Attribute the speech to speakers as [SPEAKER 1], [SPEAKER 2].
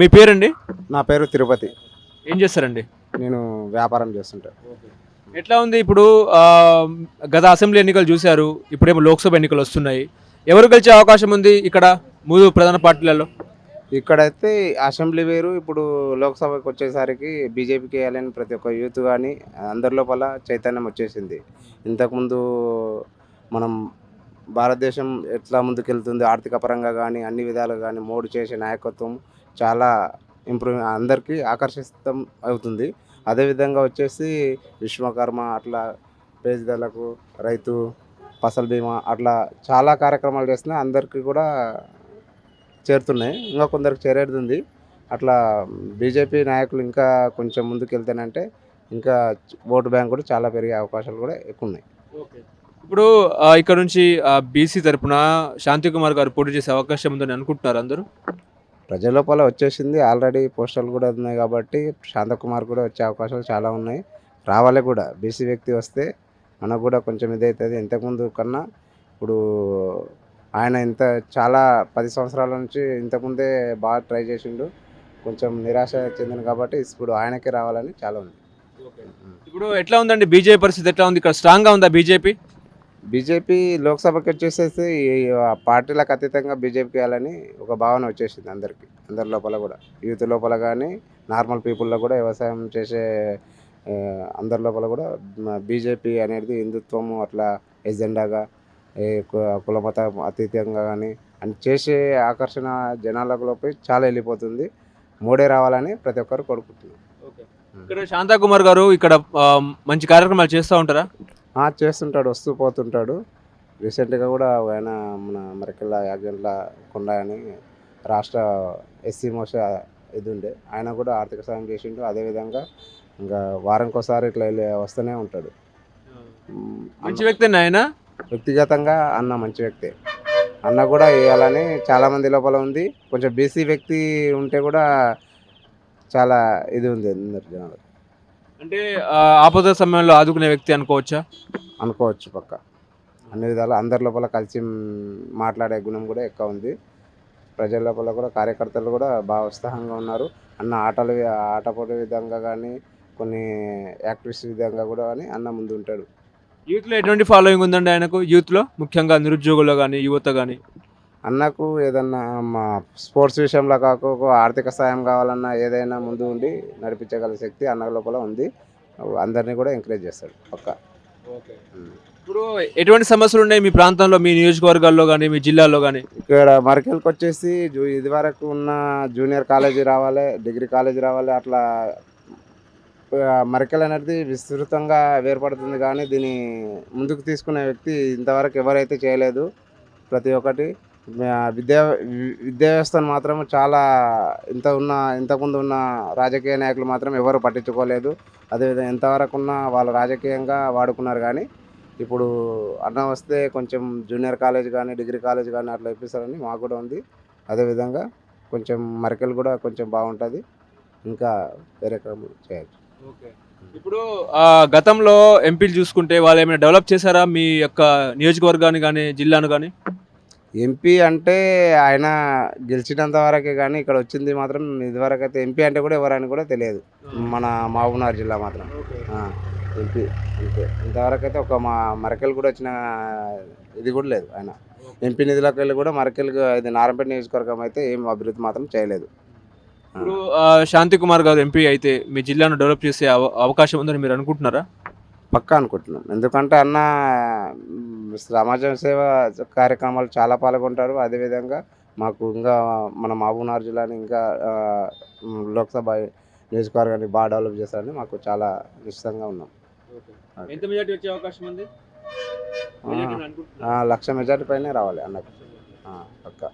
[SPEAKER 1] మీ పేరండి?
[SPEAKER 2] నా పేరు తిరుపతి.
[SPEAKER 1] ఏం చేస్తారండి?
[SPEAKER 2] నేను వ్యాపారం చేస్తుంటా.
[SPEAKER 1] ఎట్లా ఉంది ఇప్పుడు గత అసెంబ్లీ ఎన్నికలు చూశారు ఇప్పుడేమో లోక్సభ ఎన్నికలు వస్తున్నాయి. ఎవరు గెలిచే అవకాశం ఉంది ఇక్కడ మూడు ప్రధాన పార్టీలలో?
[SPEAKER 2] ఇక్కడైతే అసెంబ్లీ వేరు ఇప్పుడు లోక్సభకి వచ్చేసరికి బీజేపీకి వేయాలని ప్రతి ఒక్క యూత్ కానీ అందరి లోపల చైతన్యం వచ్చేసింది. ఇంతకుముందు మనం భారతదేశం ఎట్లా ముందుకెళ్తుంది? ఆర్థిక పరంగా కానీ అన్ని విధాలుగా కానీ మోడీ చేసే నాయకత్వం చాలా ఇంప్రూవ్ అందరికీ ఆకర్షితం అవుతుంది. అదేవిధంగా వచ్చేసి విశ్వకర్మ అట్లా పేదలకు రైతు ఫసల్ బీమా అట్లా చాలా కార్యక్రమాలు చేస్తున్నాయి. అందరికీ కూడా చేరుతున్నాయి. ఇంకా కొందరికి చేరేది ఉంది అట్లా బీజేపీ నాయకులు ఇంకా కొంచెం ముందుకెళ్తేనంటే ఇంకా ఓటు బ్యాంక్ కూడా చాలా పెరిగే అవకాశాలు కూడా ఎక్కువ ఉన్నాయి.
[SPEAKER 1] ఇప్పుడు ఇక్కడ నుంచి బీసీ తరపున శాంతి కుమార్ గారు పోటీ చేసే అవకాశం ఉందని అనుకుంటున్నారు అందరూ?
[SPEAKER 2] ప్రజల లోపల వచ్చేసింది. ఆల్రెడీ పోస్టర్లు కూడా ఉన్నాయి కాబట్టి శాంతకుమార్ కూడా వచ్చే అవకాశాలు చాలా ఉన్నాయి. రావాలి కూడా. బీసీ వ్యక్తి వస్తే మనకు కూడా కొంచెం ఇదవుతుంది ఇంతకుముందు కన్నా ఇప్పుడు ఆయన ఇంత చాలా పది సంవత్సరాల నుంచి ఇంతకుముందే బాగా ట్రై చేసిండు. కొంచెం నిరాశ చెందింది కాబట్టి ఇప్పుడు ఆయనకే రావాలని చాలా ఉంది.
[SPEAKER 1] ఇప్పుడు ఎట్లా ఉందండి? బీజేపీ పరిస్థితి ఎట్లా ఉంది? ఇక్కడ స్ట్రాంగ్గా ఉందా బీజేపీ
[SPEAKER 2] బీజేపీ లోక్సభకి వచ్చేసేసి ఈ పార్టీలకు అతీతంగా బీజేపీకి వెళ్ళాలని ఒక భావన వచ్చేసింది అందరికీ. అందరి లోపల కూడా. యూత్ లోపల కానీ నార్మల్ పీపుల్లో కూడా వ్యవసాయం చేసే అందరి లోపల కూడా బీజేపీ అనేది హిందుత్వము అట్లా ఎజెండాగా ఏ కులమత అతీతంగా కానీ అని చేసే ఆకర్షణ జనాలకు లోపల చాలా వెళ్ళిపోతుంది. మూడే రావాలని ప్రతి ఒక్కరు కోరుకుంటున్నారు.
[SPEAKER 1] ఇక్కడ శాంతా కుమార్ గారు ఇక్కడ మంచి కార్యక్రమాలు చేస్తూ ఉంటారా?
[SPEAKER 2] చేస్తుంటాడు వస్తూ పోతుంటాడు. రీసెంట్గా కూడా ఆయన మన మరికెళ్ళ యాగంట్ల కొండ అని రాష్ట్ర ఎస్సీ మోస ఇది ఉండే. ఆయన కూడా ఆర్థిక సాయం చేసిండు. అదేవిధంగా ఇంకా వారంకోసారి ఇట్లా వెళ్ళి వస్తూనే ఉంటాడు.
[SPEAKER 1] మంచి వ్యక్తి ఆయన?
[SPEAKER 2] వ్యక్తిగతంగా అన్న మంచి వ్యక్తే. అన్న కూడా వేయాలని చాలామంది లోపల ఉంది. కొంచెం బీసీ వ్యక్తి ఉంటే కూడా చాలా ఇది ఉంది అందరి జనాలు.
[SPEAKER 1] అంటే ఆపద సమయంలో ఆదుకునే వ్యక్తి అనుకోవచ్చా?
[SPEAKER 2] అనుకోవచ్చు పక్క. అన్ని విధాలు అందరి లోపల కలిసి మాట్లాడే గుణం కూడా ఎక్కువ ఉంది. ప్రజల లోపల కూడా కార్యకర్తలు కూడా బాగా ఉత్సాహంగా ఉన్నారు. అన్న ఆటలు ఆటపోటీ విధంగా కానీ కొన్ని యాక్టివిటీస్ విధంగా కూడా కానీ అన్న ముందు ఉంటాడు.
[SPEAKER 1] యూత్లో ఎటువంటి ఫాలోయింగ్ ఉందండి ఆయనకు? యూత్లో ముఖ్యంగా నిరుద్యోగుల్లో కానీ యువత కానీ.
[SPEAKER 2] అన్నకు ఏదన్నా మా స్పోర్ట్స్ విషయంలో కాక ఆర్థిక సాయం కావాలన్నా ఏదైనా ముందు ఉండి నడిపించగల శక్తి అన్న లోపల ఉంది. అందరినీ కూడా ఎంకరేజ్ చేస్తాడు పక్క.
[SPEAKER 1] ఇప్పుడు ఎటువంటి సమస్యలు ఉన్నాయి మీ ప్రాంతంలో మీ నియోజకవర్గాల్లో కానీ మీ జిల్లాలో కానీ
[SPEAKER 2] ఇక్కడ మరకెల్కి వచ్చేసి జూ ఇది వరకు ఉన్న జూనియర్ కాలేజీ రావాలి డిగ్రీ కాలేజీ రావాలి అట్లా మరకెల్ అనేది విస్తృతంగా వేర్పడుతుంది కానీ దీన్ని ముందుకు తీసుకునే వ్యక్తి ఇంతవరకు ఎవరైతే చేయలేదు ప్రతి ఒక్కటి. విద్యా విద్యా వ్యవస్థను మాత్రం చాలా ఇంత ఉన్న ఇంతకుముందు ఉన్న రాజకీయ నాయకులు మాత్రం ఎవరు పట్టించుకోలేదు. అదేవిధంగా ఎంతవరకు ఉన్న వాళ్ళు రాజకీయంగా వాడుకున్నారు కానీ ఇప్పుడు అన్న వస్తే కొంచెం జూనియర్ కాలేజ్ కానీ డిగ్రీ కాలేజ్ కానీ అట్లా ఇప్పిస్తారని మాకు కూడా ఉంది. అదేవిధంగా కొంచెం మరకలు కూడా కొంచెం బాగుంటుంది. ఇంకా వేరే క్రమం ఓకే.
[SPEAKER 1] ఇప్పుడు ఆ, గతంలో ఎంపీలు చూసుకుంటే వాళ్ళు ఏమైనా డెవలప్ చేశారా? మీ యొక్క నియోజకవర్గాన్ని కానీ జిల్లాను కానీ?
[SPEAKER 2] ఎంపీ అంటే ఆయన గెలిచినంత వరకే కానీ ఇక్కడ వచ్చింది మాత్రం ఇదివరకు అయితే ఎంపీ అంటే కూడా ఎవరని కూడా తెలియదు. మన మహబూబ్నగర్ జిల్లా మాత్రం. ఎంపీ అంతే. ఇంతవరకు అయితే ఒక మా మరకెల్ కూడా వచ్చిన ఇది కూడా లేదు ఆయన. ఎంపీ నిధులకు వెళ్ళి కూడా మరకెల్ ఇది నారంపేట నియోజకవర్గం అయితే ఏం అభివృద్ధి మాత్రం చేయలేదు.
[SPEAKER 1] ఇప్పుడు శాంతి కుమార్ గారు ఎంపీ అయితే మీ జిల్లాను డెవలప్ చేసే అవ- అవకాశం ఉందని మీరు అనుకుంటున్నారా?
[SPEAKER 2] పక్కా అనుకుంటున్నాం. ఎందుకంటే అన్న సమాజ సేవ కార్యక్రమాలు చాలా పాల్గొంటారు. అదేవిధంగా మాకు ఇంకా మన మహబూబ్నగర్ జిల్లాని ఇంకా లోక్సభ నియోజకవర్గాన్ని బాగా డెవలప్ చేస్తారని మాకు చాలా నిశ్చితంగా ఉన్నాం.
[SPEAKER 1] ఎంత మెజార్టీ వచ్చే అవకాశం ఉంది?
[SPEAKER 2] ఆ, ఆ, లక్ష మెజార్టీ పైనే రావాలి అన్నకు. పక్కా.